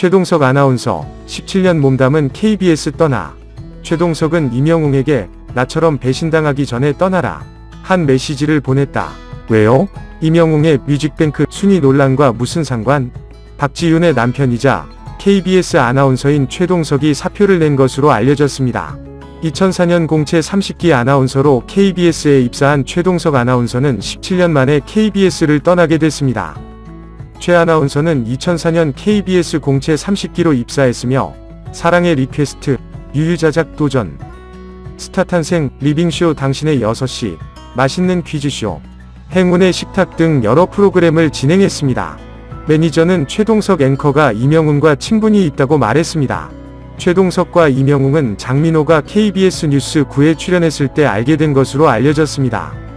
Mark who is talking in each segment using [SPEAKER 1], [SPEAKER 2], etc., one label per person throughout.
[SPEAKER 1] 최동석 아나운서 17년 몸담은 KBS 떠나 최동석은 임영웅에게 나처럼 배신당하기 전에 떠나라 한 메시지를 보냈다. 왜요? 임영웅의 뮤직뱅크 순위 논란과 무슨 상관? 박지윤의 남편이자 KBS 아나운서인 최동석이 사표를 낸 것으로 알려졌습니다. 2004년 공채 30기 아나운서로 KBS에 입사한 최동석 아나운서는 17년 만에 KBS를 떠나게 됐습니다. 최 아나운서는 2004년 KBS 공채 30기로 입사했으며 사랑의 리퀘스트, 유유자작 도전, 스타 탄생, 리빙쇼 당신의 6시, 맛있는 퀴즈쇼, 행운의 식탁 등 여러 프로그램을 진행했습니다. 매니저는 최동석 앵커가 이명웅과 친분이 있다고 말했습니다. 최동석과 이명웅은 장민호가 KBS 뉴스 9에 출연했을 때 알게 된 것으로 알려졌습니다.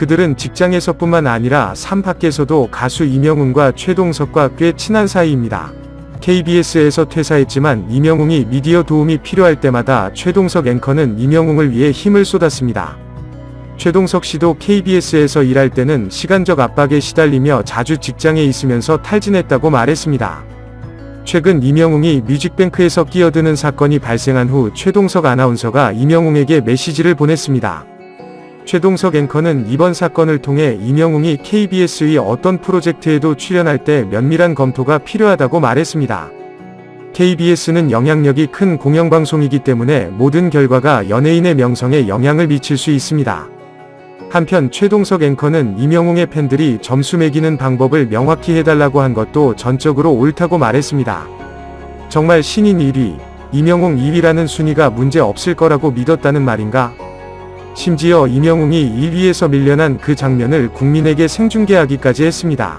[SPEAKER 1] 그들은 직장에서뿐만 아니라 삶 밖에서도 가수 이명웅과 최동석과 꽤 친한 사이입니다. KBS에서 퇴사했지만 이명웅이 미디어 도움이 필요할 때마다 최동석 앵커는 이명웅을 위해 힘을 쏟았습니다. 최동석 씨도 KBS에서 일할 때는 시간적 압박에 시달리며 자주 직장에 있으면서 탈진했다고 말했습니다. 최근 이명웅이 뮤직뱅크에서 끼어드는 사건이 발생한 후 최동석 아나운서가 이명웅에게 메시지를 보냈습니다. 최동석 앵커는 이번 사건을 통해 이명웅이 KBS의 어떤 프로젝트에도 출연할 때 면밀한 검토가 필요하다고 말했습니다. KBS는 영향력이 큰 공영방송이기 때문에 모든 결과가 연예인의 명성에 영향을 미칠 수 있습니다. 한편 최동석 앵커는 이명웅의 팬들이 점수 매기는 방법을 명확히 해달라고 한 것도 전적으로 옳다고 말했습니다. 정말 신인 1위, 이명웅 2위라는 순위가 문제 없을 거라고 믿었다는 말인가? 심지어 이명웅이 1위에서 밀려난 그 장면을 국민에게 생중계하기까지 했습니다.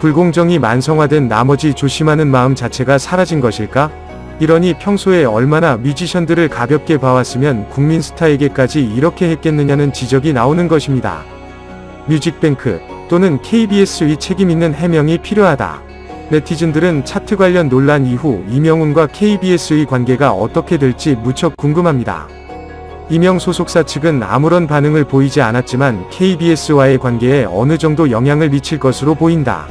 [SPEAKER 1] 불공정이 만성화된 나머지 조심하는 마음 자체가 사라진 것일까? 이러니 평소에 얼마나 뮤지션들을 가볍게 봐왔으면 국민 스타에게까지 이렇게 했겠느냐는 지적이 나오는 것입니다. 뮤직뱅크 또는 KBS의 책임있는 해명이 필요하다. 네티즌들은 차트 관련 논란 이후 이명훈과 KBS의 관계가 어떻게 될지 무척 궁금합니다. 이명 소속사 측은 아무런 반응을 보이지 않았지만 KBS와의 관계에 어느 정도 영향을 미칠 것으로 보인다.